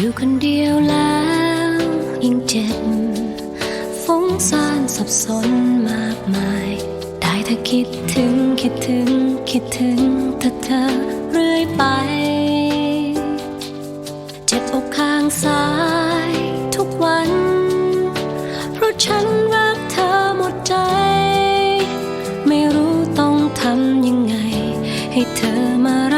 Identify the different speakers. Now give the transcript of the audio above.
Speaker 1: อยู่คนเดียวแล้วยิ่งเจ็บฟุ้งซ่านสับสนมากมาย ได้ถ้าคิดถึงคิดถึง คิดถึงถ้าเธอเรื่อยไป เจ็บอกข้างซ้ายทุกวัน เพราะฉันรักเธอหมดใจ ไม่รู้ต้องทำยังไง ให้เธอมารัก